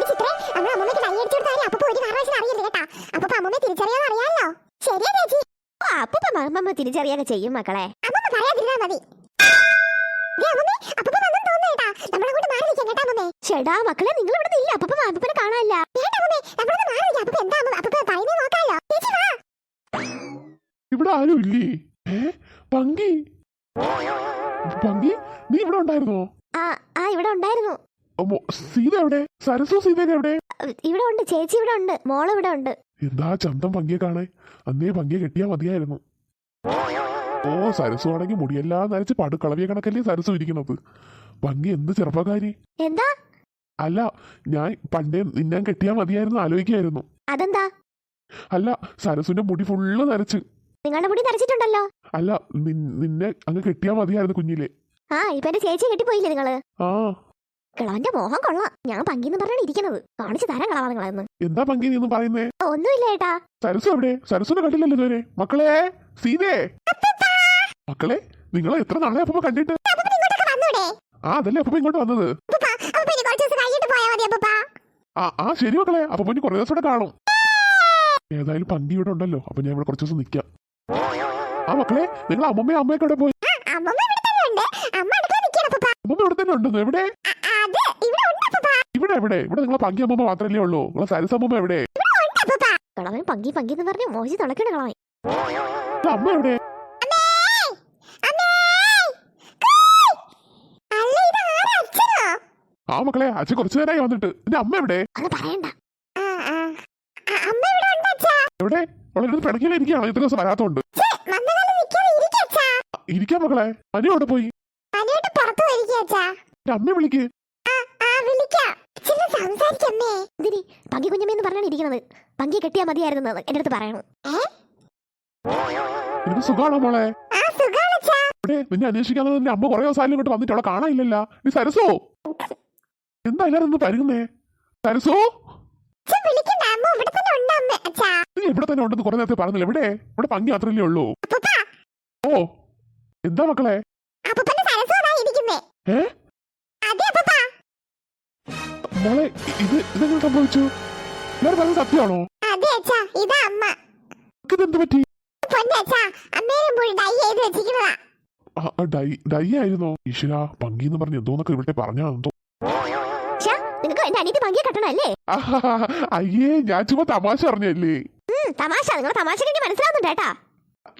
ഇനി ചിത്രേ നമ്മൾ അമ്മമ്മയ്ക്ക് ഡൈ അടിച്ചു കൊടുത്താലും അപ്പൊ ഒരു കാരണവശാലും അറിയില്ല കേട്ടാ. അപ്പൊ അമ്മമ്മയെ തിരിച്ചറിയാൻ അറിയാലോ. ശരിയാ ചേച്ചി. ഓ അപ്പൂപ്പ അമ്മമ്മ തിരിച്ചറിയാനൊക്കെ ചെയ്യും മക്കളെ. അമ്മമ്മ പറയാതിരുന്നാ മതി. അമ്മമ്മേ ചേടാ മക്കളെ നിങ്ങൾ ഇവിടെ ഇല്ല. അപ്പൂപ്പ അപ്പൂപ്പനെ കാണാനില്ല. വേണ്ട അമ്മമ്മേ നമ്മളൊന്ന് മാറി നിൽക്കാം. അപ്പൂപ്പ എന്താ അമ്മ അപ്പൂപ്പ പറയുന്നത് നോക്കാലോ. ചേച്ചി വാ. ഇവിടെ ആരും ഇല്ലേ? പങ്കി? പങ്കി നീ ഇവിടെ ഉണ്ടായിരുന്നോ? ആ ആ ഇവിടെ ഉണ്ടായിരുന്നു. സീത എവിടെ? സരസു സീതയൊക്കെ എവിടെ? ഇവിടെ ഉണ്ട് ചേച്ചി ഇവിടെ ഉണ്ട് മോൾ ഇവിടെ ഉണ്ട്. എന്താ ചന്തം പങ്കിയെ കാണേ? അന്നേ പങ്കിയെ കെട്ടിയാ മതിയായിരുന്നു. ഓ സരസു ആണെങ്കിൽ മുടിയെല്ലാം നരച്ച് പടുക്കളവിയ കണക്കല്ലേ സരസു ഇരിക്കണത് പങ്കി എന്ത് ചെറുപ്പക്കാരി? എന്താ? അല്ല ഞാൻ പണ്ടേ നിന്നെ കെട്ടിയാ മതിയായിരുന്നു ആലോചിക്കായിരുന്നു അതെന്താ? അല്ല സരസുന്റെ മുടി ഫുള്ള് നരച്ച് നിങ്ങളുടെ മുടി നരച്ചിട്ടുണ്ടല്ലോ അല്ല നിന്നെ അങ്ങ് കെട്ടിയാ മതിയായിരുന്നു കുഞ്ഞിലെ. ആ ഇപ്പൊ എന്റെ ചേച്ചി കെട്ടിപ്പോയില്ലേ നിങ്ങൾ? ആ. കിളവന്റെ മോഹം കൊള്ളാം. ഞാൻ പങ്കിന്ന് പറഞ്ഞാണ് ഇരിക്കുന്നത് കാണിച്ചു തരാൻ കളവാ നിങ്ങളെന്ന് എന്താ പങ്കി നീ ഒന്നും പറയുന്നേ? ഒന്നുമില്ല ഏട്ടാ. സരസു അവിടെ സരസുനെ കണ്ടില്ലല്ലോ ഇതുവരെ. മക്കളെ സീതേ. മക്കളെ നിങ്ങൾ എത്ര നാളെ അപ്പൊ കണ്ടിട്ട്? ആ അതല്ലേ അപ്പൊ ഇങ്ങോട്ട് വന്നത്. ആ ആ ശരി മക്കളെ. അപ്പൊ പിന്നെ കുറേ ദിവസം ഇവിടെ കാണും. ഏതായാലും പന്തി ഇവിടെ ഉണ്ടല്ലോ. അപ്പൊ ഞാൻ ഇവിടെ കുറച്ച് ദിവസം നിക്കാം. ആ മക്കളെ നിങ്ങൾ അമ്മമ്മയും അമ്മയൊക്കെ ഇവിടെ പോയി അമ്മമ്മ ഇവിടെ തന്നെ ഉണ്ട് അമ്മ അടുക്കള നിൽക്കണം അപ്പൂപ്പ അമ്മമ്മ ഇവിടെ തന്നെ ഉണ്ടെന്ന്? എവിടെ? ഇവിടെ ഉണ്ട് എവിടെ ഇവിടെ നിങ്ങളെ പങ്കി അമ്മൂമ്മ മാത്രമല്ലേ ഉള്ളൂ. നിങ്ങളെ സരസ് അമ്മൂമ്മ എവിടെ? കളവൻ പങ്കി പങ്കി എന്ന് പറഞ്ഞ് മോശി തുണക്കണ കളവൻ അമ്മ എവിടെ? അമ്മേ അമ്മേ കോയ്! അല്ല ഇത് ആരാ അച്ഛനോ ആ മക്കളെ അച്ഛൻ കുറച്ചു നേരമായി വന്നിട്ട്. എന്റെ അമ്മ എവിടെ? അത് പറയണ്ട. ആ, ആ. ആ, അമ്മ ഇവിടെ ഉണ്ട് അച്ഛാ. എവിടെ? അവളെ പിണക്കിലെ ഇരിക്കുകയാണോ? ഇത്ര ദിവസം വരാത്തോണ്ട് ഇരിക്കാം മക്കളെ. അനു അവിടെ പോയി? വിളിക്ക് ഇതിനി പങ്കി കുഞ്ഞമ്മയെന്ന് പറഞ്ഞാണ് ഇരിക്കുന്നത്. പങ്കി കെട്ടിയാ മതിയായിരുന്നു എന്ന് എന്റെ അടുത്ത് പറയണു. സുഖാണോ മോളെ? ആ സുഖാണ് അച്ഛാ. ഇവിടെ നിന്നെ അന്വേഷിക്കാതെ നിന്റെ അമ്മ കുറേ ദിവസം ഇങ്ങോട്ട് വന്നിട്ട് അവളെ കാണാനില്ലല്ല. നീ സരസോ? എന്താ എല്ലാരും ഒന്ന് പരുങ്ങുന്നേ സരസോ? ഇവിടെ നീ ഇവിടെ തന്നെ ഉണ്ടെന്ന് കുറെ നേരത്തെ പറഞ്ഞില്ല. എവിടെ? ഇവിടെ പങ്കി മാത്രമല്ലേ ഉള്ളൂ. ഓ എന്താ മക്കളെ അപ്പൂപ്പന്റെ സരസ്വതാ ഇരിക്കുന്നേ ഏ അതെ അപ്പൂപ്പ മോളെ ഇത് ഇതെങ്ങനെ സംഭവിച്ചു? പറഞ്ഞ സത്യമാണോ? ഇതെന്ത് പറ്റി? ഡൈ ചെയ്ത് ആ, ആ, ഡൈ ഡൈ ആയിരുന്നോ? ഈശ്വര പങ്കി എന്ന് പറഞ്ഞ് എന്തോന്നൊക്കെ ഇവിടെ പറഞ്ഞാന്തോ ശ്ശാ, നിനക്ക് എന്റെ അനിയത്തി പങ്കിയെ കെട്ടണല്ലേ അയ്യേ ഞാൻ ചുമ്മാ തമാശ നിങ്ങൾ തമാശ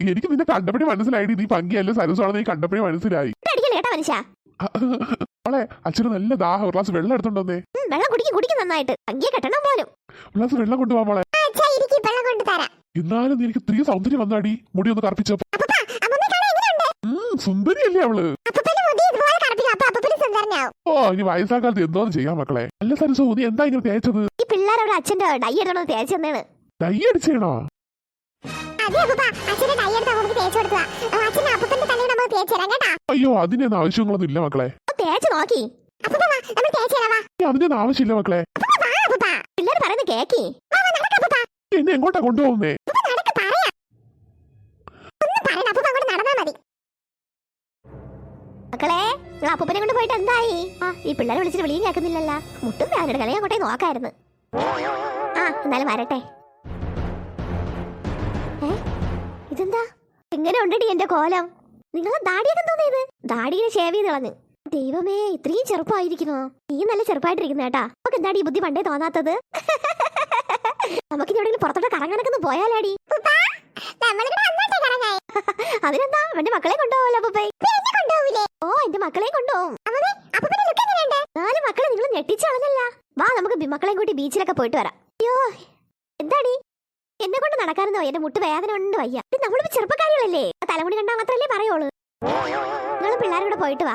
എനിക്ക് നിന്നെ കണ്ടപ്പോഴേ മനസ്സിലായി. നീ പങ്കിയല്ല സരസാണെന്ന് നീ കണ്ടപ്പോഴേ മനസ്സിലായി. മനുഷ്യ? മോളെ അച്ഛന് നല്ല ദാഹം. ഒരു ഗ്ലാസ് വെള്ളം എടുത്തോണ്ടോന്നേ ഉം, വെള്ളം കുടിക്കും കുടിക്കും നന്നായിട്ട്. അങ്ങേ കെട്ടണം പോലും. ഒരു ഗ്ലാസ് വെള്ളം കൊണ്ടുപോവാ മോളെ. അച്ഛാ വെള്ളം കൊണ്ട് തരാം. എന്നാലും നീ എനിക്ക് ഇത്രയും സൗന്ദര്യം വന്നാടി. മുടി ഒന്ന് കറുപ്പിച്ചപ്പോ അപ്പപ്പാ അമ്മമ്മ കാണാൻ എങ്ങനെയുണ്ട്? ഉം, സുന്ദരിയല്ലേ അവൾ. അപ്പൂപ്പന്റെ മുടി ഇതുപോലെ കറുപ്പിക്കും. അപ്പൊ അപ്പൂപ്പന് സുന്ദരനാവും. ഓ ഇനി വയസ്സാക്കാലത്ത് എന്തോന്ന് ചെയ്യാ മക്കളെ. നല്ല സരസോ നീ എന്താ ഇങ്ങനെ തേച്ചത്? ഈ പിള്ളേരവിടെ അച്ഛന്റെ ഡൈ എടുത്തോണ്ട് തേച്ച് ഡൈ അടിച്ചേണോ അയ്യോ അതിനൊന്നും ആവശ്യങ്ങളൊന്നും ഇല്ല മക്കളെ. തേച്ച് നോക്കി. അതിനൊന്നും ആവശ്യമില്ല മക്കളെ. പിള്ളേർ പറയുന്നത് കേക്കി. എന്നെ എങ്ങോട്ടാ കൊണ്ടുപോകുന്നേ? മക്കളെ നിങ്ങൾ അപ്പൂപ്പനെ കൊണ്ട് പോയിട്ട് എന്തായി? ആ ഈ പിള്ളേരെ വിളിച്ചിട്ട് വിളിയും കേൾക്കുന്നില്ലല്ല. മുട്ടും വേദന കളയാൻ അങ്ങോട്ടേ നോക്കായിരുന്നു. ആ എന്നാലും വരട്ടെ. ഇതെന്താ എങ്ങനെ ഉണ്ടടി എന്റെ കോലം നിങ്ങൾ ദാടിയൊക്കെ തോന്നിയത് ദാടിയെ ഷേവ് ചെയ്ത് കളഞ്ഞു. ദൈവമേ ഇത്രയും ചെറുപ്പമായിരിക്കുന്നു നീ നല്ല ചെറുപ്പമായിട്ടിരിക്കുന്ന കേട്ടാ. നമുക്ക് എന്താടി ഈ ബുദ്ധി പണ്ടേ തോന്നാത്തത്? നമുക്ക് എവിടെയെങ്കിലും പുറത്തോട്ട് കറങ്ങാനൊക്കെ പോയാലാടി. അതിനെന്താ? എന്റെ മക്കളെ കൊണ്ടുപോകല്ലോ അപ്പൂപ്പേ. ഓ എന്റെ മക്കളെ കൊണ്ടുപോകും നാല് മക്കളെ നിങ്ങൾ ഞെട്ടിച്ചളഞ്ഞല്ല വാ നമുക്ക് മക്കളെയും കൂട്ടി ബീച്ചിലൊക്കെ പോയിട്ട് വരാം. അയ്യോ എന്താടി? എന്നെ കൊണ്ട് നടക്കാറുന്നോ എന്റെ മുട്ട് വേദന ഉണ്ട് വയ്യ. നമ്മളിപ്പോ ചെറുപ്പക്കാരികളല്ലേ? തലമുടി കണ്ടാ മാത്രല്ലേ പറയുള്ളൂ. നിങ്ങൾ പിള്ളേരോട് പോയിട്ട് വാ.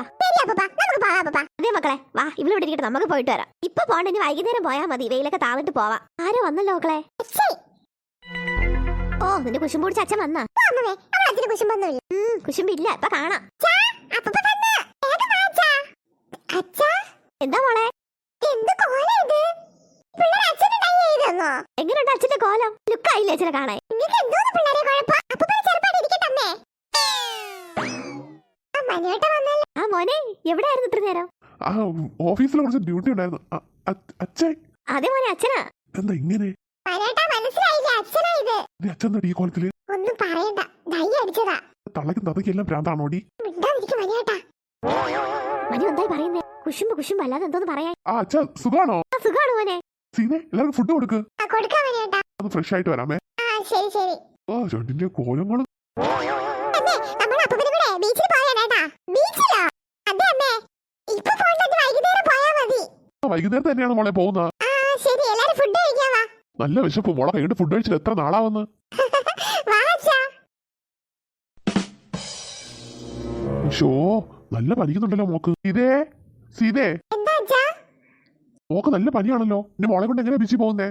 അതെ മക്കളെ വാ ഇവിടെ ഇരിക്കട്ടെ നമുക്ക് പോയിട്ട് വരാം. ഇപ്പൊ പോണ്ട ഇനി വൈകുന്നേരം പോയാൽ മതി വെയിലൊക്കെ താന്നിട്ട് പോവാം. ആരോ വന്നല്ലോ മക്കളെ. ഓ നിന്റെ കുശും പിടിച്ച അച്ഛൻ വന്നാ? കുശുമ്പില്ല ഇപ്പൊ കാണാം. എന്താ മോളെ എന്ത് കോല ഇത് പിള്ളേർ ഡൈ ചെയ്തെന്നോ എങ്ങനെയുണ്ട് അച്ഛന്റെ കോലം? ലുക്കായില്ലേ അച്ഛനെ കാണാൻ? ആ മനുവേട്ട വന്നല്ലോ? ആ മോനെ എവിടെയായിരുന്നു ഇത്ര നേരം? ആ ഓഫീസിൽ കുറച്ച് ഡ്യൂട്ടി ഉണ്ടായിരുന്നു. അച്ഛൻ. അതേ മോനെ അച്ഛനാ. എന്താ ഇങ്ങനെ? മനേട്ടാ മനസ്സിലായില്ല? അച്ഛനാ ഇത്. അച്ഛൻ ഈ കോലത്തിൽ? ഒന്നും പറയണ്ട. ദൈ അടിച്ചതാ. തള്ളയ്ക്കും തതയ്ക്കും എല്ലാം ഭ്രാന്താണോടി മനു എന്തായി പറയുന്നേ. കുശുമ്പ് കുശുമ്പ് അല്ലാതെ എന്തോന്ന് പറയാൻ? ആ അച്ഛൻ സുഖാണോ? സുഖാണ് മോനെ? സീനെ എല്ലാവർക്കും ഫുഡ് കൊടുക്ക്. അത് ഫ്രഷ് ആയിട്ട് വരാമേ. ആ രണ്ടിന്റെ കോലങ്ങൾ. വൈകുന്നേരം തന്നെയാണ് മോളെ പോകുന്നത് നല്ല വിശപ്പ്. മോളെ കൈകൊണ്ട് ഫുഡ് കഴിച്ചിട്ട് എത്ര നാളാവുന്നു? ഷോ നല്ല പനിക്കുന്നുണ്ടല്ലോ മോക്ക്. സീതേ സീതേ മോക്ക് നല്ല പനിയാണല്ലോ. എന്റെ മോളെ കൊണ്ട് എങ്ങനെ ബിസി പോകുന്നേ?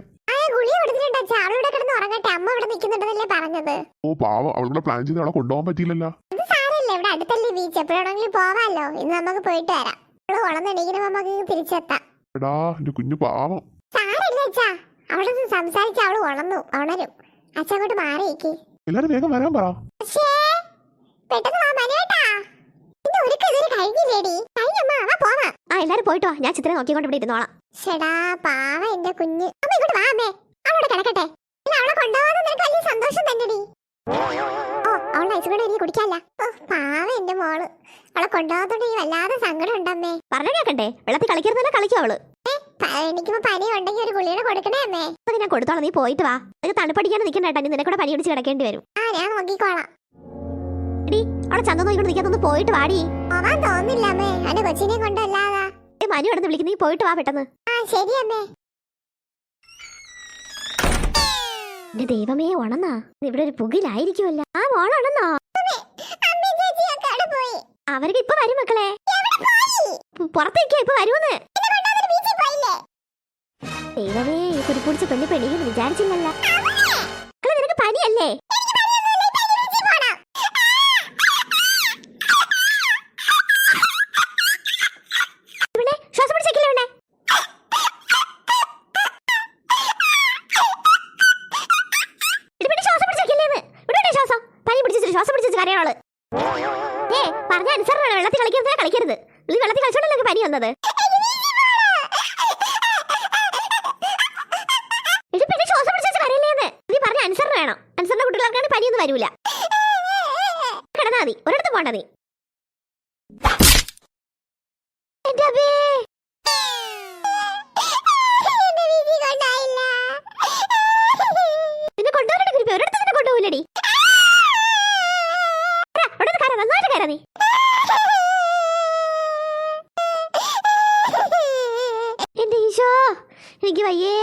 ഓ പാവം. അവളുടെ പ്ലാൻ ചെയ്ത് അവളെ കൊണ്ടുപോകാൻ പറ്റിയില്ലല്ലോ. സാരമില്ല. ഇവിടെ അടുത്തല്ലേ ബീച്ച്. എപ്പോഴാണെങ്കിലും ഇന്ന് നമുക്ക് പോയിട്ട് വരാം. നമുക്ക് തിരിച്ചെത്താം. എടാ എന്റെ കുഞ്ഞു പാവം. അച്ഛാ സംസാരിച്ച് അവൾ ഉണന്നു ഉണരും. അങ്ങോട്ട് മാറിയേക്ക്. എല്ലാരും വേഗം വരാൻ പറ. പെട്ടെന്ന് വാ മനേട്ടാ ഇന്ന് ഒരുക്കം ഇതുവരെ കഴിഞ്ഞില്ലേടി. കഴിഞ്ഞമ്മ വാ പോവാം. ആ എല്ലാരും പോയിട്ട് വാ. ഞാൻ ചിത്രം നോക്കിക്കൊണ്ട് ഇവിടെ ഇരുന്നോളാം. ഷെടാ പാവ എന്റെ കുഞ്ഞ്. അമ്മ ഇങ്ങോട്ട് വാ അമ്മേ. അവളോട് കിടക്കട്ടെ. ഇല്ല അവളെ കൊണ്ടുപോകാതെ നിനക്ക് വലിയ സന്തോഷം തന്നെടി. ഓ അവളുടെ ഐസ് കൂടെ എനിക്ക് കുടിക്കാല്ല ഓ പാവ എന്റെ മോൾ. അവളെ കൊണ്ടുപോകാത്തോണ്ട് ഈ വല്ലാതെ സങ്കടം ഉണ്ടമ്മേ പറഞ്ഞ കേക്കണ്ടേ? വെള്ളത്തിൽ കളിക്കുന്നതന്നെ കളിക്കും അവൾ. എനിക്കിപ്പോ പനി ഉണ്ടെങ്കിൽ ഒരു ഗുളിയുടെ കൊടുക്കണേ അമ്മേ. ഞാൻ കൊടുത്തോളാം. നീ പോയിട്ട് വാ. നിനക്ക് നിൽക്കണ്ട കേട്ടോ. നിന്നെ കൂടെ പനി പിടിച്ച് കിടക്കേണ്ടി വരും. ആ ഞാൻ നോക്കിക്കോളാം. അവിടെ ചന്ത നോക്കിക്കൊണ്ട് നിൽക്കാത്തൊന്ന് പോയിട്ട് വാടി. പോവാൻ തോന്നില്ല അമ്മേ. എന്റെ കൊച്ചിനെ കൊണ്ടല്ലാതാ. ഏ, മനു കിടന്ന് വിളിക്കുന്ന നീ പോയിട്ട് വാ പെട്ടെന്ന്. ആ ശരി അമ്മേ. എന്റെ ദൈവമേ ഉണന്നാ. ഇവിടെ ഒരു പുകിലായിരിക്കുമല്ല. ആ അവിടെ പോയി. അവർക്ക് ഇപ്പൊ വരും മക്കളെ. പുറത്തേക്കാ ഇപ്പൊ വരുമെന്ന് ദൈവമേ ഈ കുരിപ്പിടിച്ച പെണ്ണ് പെണ്ണിക്കുന്നു വിചാരിച്ചില്ലല്ല. നിനക്ക് പനിയല്ലേ ഇവിടെ ശ്വാസം പിടിച്ചേക്കില്ല ഇവിടെ ഇത് പിന്നെ ശ്വാസം പിടിച്ചേക്കില്ലേന്ന് ഇവിടെ ഇവിടെ ശ്വാസം പനി പിടിച്ചിട്ട് ശ്വാസം പിടിച്ചു കരയാൾ ഏ പറഞ്ഞ അനുസരണമാണ്. വെള്ളത്തിൽ കളിക്കുന്നത് കളിക്കരുത്. നീ വെള്ളത്തിൽ കളിച്ചോണ്ടല്ലോ പനി വന്നത് ഇത് ശ്വാസം നീ പറഞ്ഞ വേണം. പനിയൊന്നും ഒരിടത്ത് പോണ്ട നീ. നിന്നെ നിന്നെ കൊണ്ടുപോകില്ലടി നന്നായിട്ട് കര നീ എന്റെ ഈശോ എനിക്ക് വയ്യേ